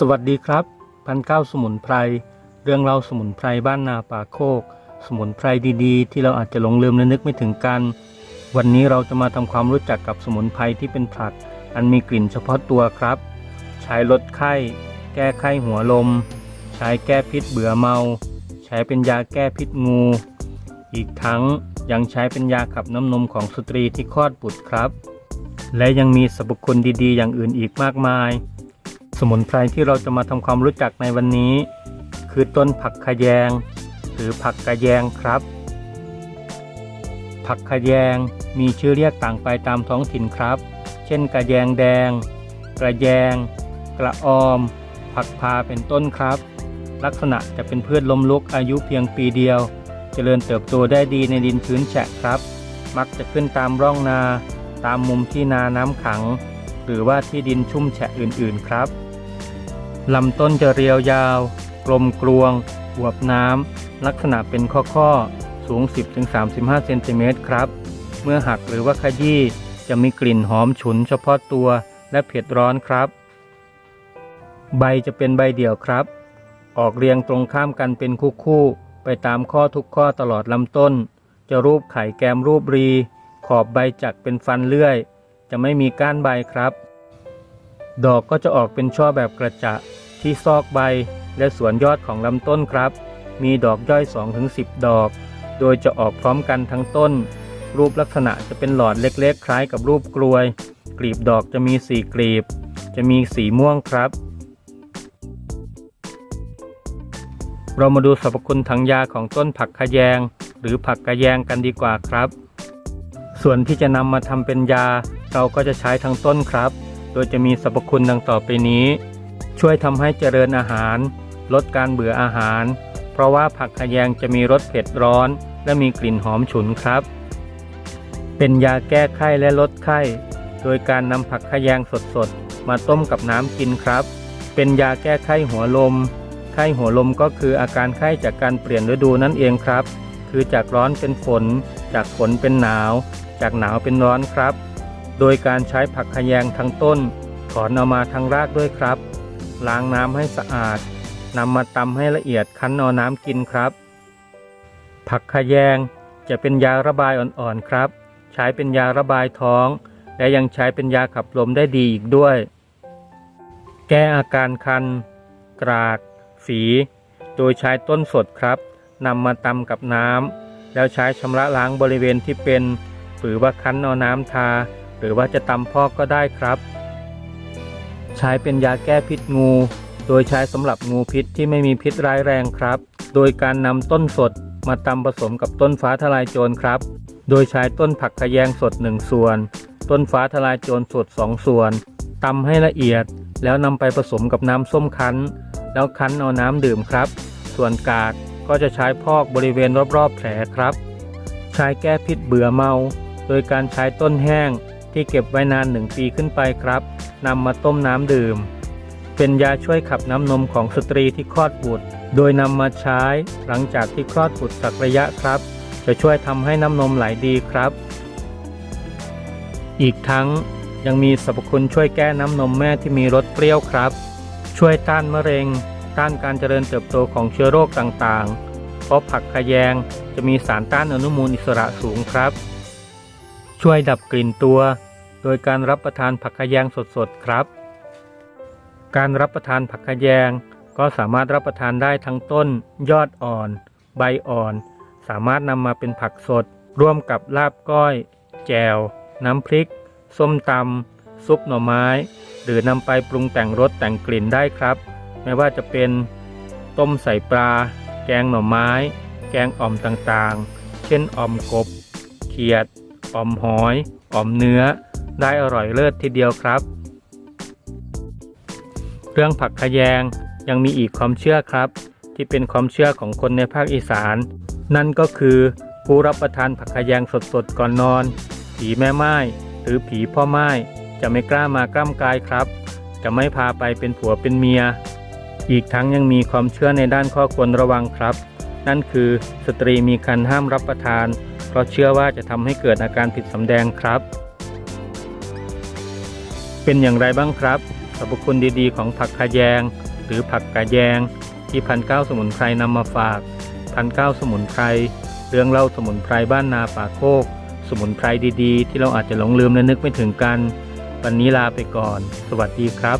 สวัสดีครับ พันเก้าสมุนไพร เรื่องเล่าสมุนไพรบ้านนาป่าโคก สมุนไพรดีๆ ที่เราอาจจะหลงลืมและนึกไม่ถึงกัน วันนี้เราจะมาทำความรู้จักกับสมุนไพรที่เป็นผัก อันมีกลิ่นเฉพาะตัวครับ ใช้ลดไข้ แก้ไข้หัวลม ใช้แก้พิษเบื่อเมา ใช้เป็นยาแก้พิษงู อีกทั้งยังใช้เป็นยาขับน้ำนมของสตรีที่คลอดบุตรครับ และยังมีสรรพคุณดีๆ อย่างอื่นอีกมากมาย สมุนไพรที่เราจะมาทำความรู้จักในวันนี้ คือต้นผักขะแยง หรือผักกะแยงครับ ผักขะแยงมีชื่อเรียกต่างไปตามท้องถิ่นครับ เช่นกะแยงแดง กระแยง กระออม ผักพาเป็นต้นครับ ลักษณะจะเป็นพืชล้มลุกอายุเพียงปีเดียว เจริญเติบโตได้ดีในดินพื้นแฉะครับ มักจะขึ้นตามร่องนา ตามมุมที่นาน้ำขังหรือว่าที่ดินชุ่มแฉะอื่น ๆ ครับ ลำต้นจะเรียวยาว กลมกลวง อวบน้ำ ลักษณะเป็นข้อๆ สูง 10-35 เซนติเมตรครับ เมื่อหักหรือว่าขยี้จะมีกลิ่นหอมฉุนเฉพาะตัวและเผ็ดร้อนครับ ใบจะเป็นใบเดี่ยวครับ ออกเรียงตรงข้ามกันเป็นคู่ๆ ไปตามข้อทุกข้อตลอดลำต้น จะรูปไข่แกมรูปรี ขอบใบจักเป็นฟันเลื่อย จะไม่มีก้านใบครับ ดอกก็จะออกเป็นช่อแบบกระจะ ที่ซอกใบและส่วนยอดของลำต้นครับ มีดอกย่อย 2-10 ดอก โดยจะออกพร้อมกันทั้งต้น รูปลักษณะจะเป็นหลอดเล็กๆ คล้ายกับรูปกลวย กลีบดอกจะมีสีกลีบ จะมีสีม่วงครับ เรามาดูสรรพคุณทางยาของต้นผักขะแยง หรือผักกระแยงกันดีกว่าครับ ส่วนที่จะนำมาทำเป็นยา เราก็จะใช้ทั้งต้นครับ โดยจะมีสรรพคุณดังต่อไปนี้ ช่วยทำให้เจริญอาหาร ลดการเบื่ออาหาร เพราะว่าผักขยงจะมีรสเผ็ดร้อน และมีกลิ่นหอมฉุนครับ เป็นยาแก้ไข้และลดไข้ โดยการนำผักขยงสดๆ มาต้มกับน้ำกินครับ เป็นยาแก้ไข้หัวลม ไข้หัวลมก็คืออาการไข้จากการเปลี่ยนฤดูนั่นเองครับ คือจากร้อนเป็นฝน จากฝนเป็นหนาว จากหนาวเป็นร้อนครับ โดยการใช้ผักขยงทั้งต้น ถอนเอามาทั้งรากด้วยครับ ล้างน้ำให้สะอาดนำมาตำให้ละเอียดคั้นเอาน้ำกินครับ ผักขะแยงจะเป็นยาระบายอ่อนๆครับ ใช้เป็นยาระบายท้อง และยังใช้เป็นยาขับลมได้ดีอีกด้วย แก้อาการคัน กราก ฝี โดยใช้ต้นสดครับนำมาตำกับน้ำแล้วใช้ชำระล้างบริเวณที่เป็น หรือว่าคั้นเอาน้ำทา หรือว่าจะตำพอกก็ได้ครับ ใช้เป็นยาแก้พิษงู โดยใช้สำหรับงูพิษที่ไม่มีพิษร้ายแรงครับ โดยการนำต้นสดมาตำผสมกับต้นฟ้าทลายโจรครับ โดยใช้ต้นผักขะแยงสด 1 ส่วน ต้นฟ้าทลายโจรสด 2 ส่วนตำให้ละเอียด แล้วนำไปผสมกับน้ำส้มคั้น แล้วคั้นเอาน้ำดื่มครับ ส่วนกากก็จะใช้พอกบริเวณรอบๆแผลครับ ใช้แก้พิษเบื่อเมา โดยการใช้ต้นแห้งที่เก็บไว้นานหนึ่งปีขึ้นไปครับ นำมาต้มน้ำดื่ม เป็นยาช่วยขับน้ำนมของสตรีที่คลอดบุตร โดยนำมาใช้หลังจากที่คลอดบุตรสักระยะครับ จะช่วยทำให้น้ำนมไหลดีครับ อีกทั้งยังมีสรรพคุณช่วยแก้น้ำนมแม่ที่มีรสเปรี้ยวครับ ช่วยต้านมะเร็ง ต้านการเจริญเติบโตของเชื้อโรคต่างๆ เพราะผักขะแยงจะมีสารต้านอนุมูลอิสระสูงครับ ช่วยดับกลิ่นตัว โดยการรับประทานผักขะแยงสดๆครับ การรับประทานผักขะแยงก็สามารถรับประทานได้ทั้งต้น ยอดอ่อน ใบอ่อน สามารถนำมาเป็นผักสด ร่วมกับลาบก้อย แจว น้ำพริก ส้มตำซุปหน่อไม้ หรือนำไปปรุงแต่งรสแต่งกลิ่นได้ครับ ไม่ว่าจะเป็น ต้มใส่ปลา แกงหน่อไม้ แกงอ่อมต่างๆ เช่นอ่อมกบ เขียด อ่อมหอย อ่อมเนื้อ ได้อร่อยเลิศทีเดียวครับ เรื่องผักขยงยังมีอีกความเชื่อครับ ที่เป็นความเชื่อของคนในภาคอีสาน นั่นก็คือผู้รับประทานผักขยงสดๆก่อนนอน ผีแม่ไม้หรือผีพ่อไม้จะไม่กล้ามากล้ำกายครับ จะไม่พาไปเป็นผัวเป็นเมีย อีกทั้งยังมีความเชื่อในด้านข้อควรระวังครับ นั่นคือสตรีมีครรภ์ห้ามรับประทาน เพราะเชื่อว่าจะทำให้เกิดอาการผิดสำแดงครับ เป็นอย่างไรบ้างครับสรรพคุณดีๆ ของผักกะแยง หรือผักกะแยง ที่พันเก้าสมุนไพรนำมาฝากพันเก้าสมุนไพรเรื่องเล่าสมุนไพรบ้านนาป่าโคก สมุนไพรดีๆ ที่เราอาจจะหลงลืมและนึกไม่ถึงกัน วันนี้ลาไปก่อน สวัสดีครับ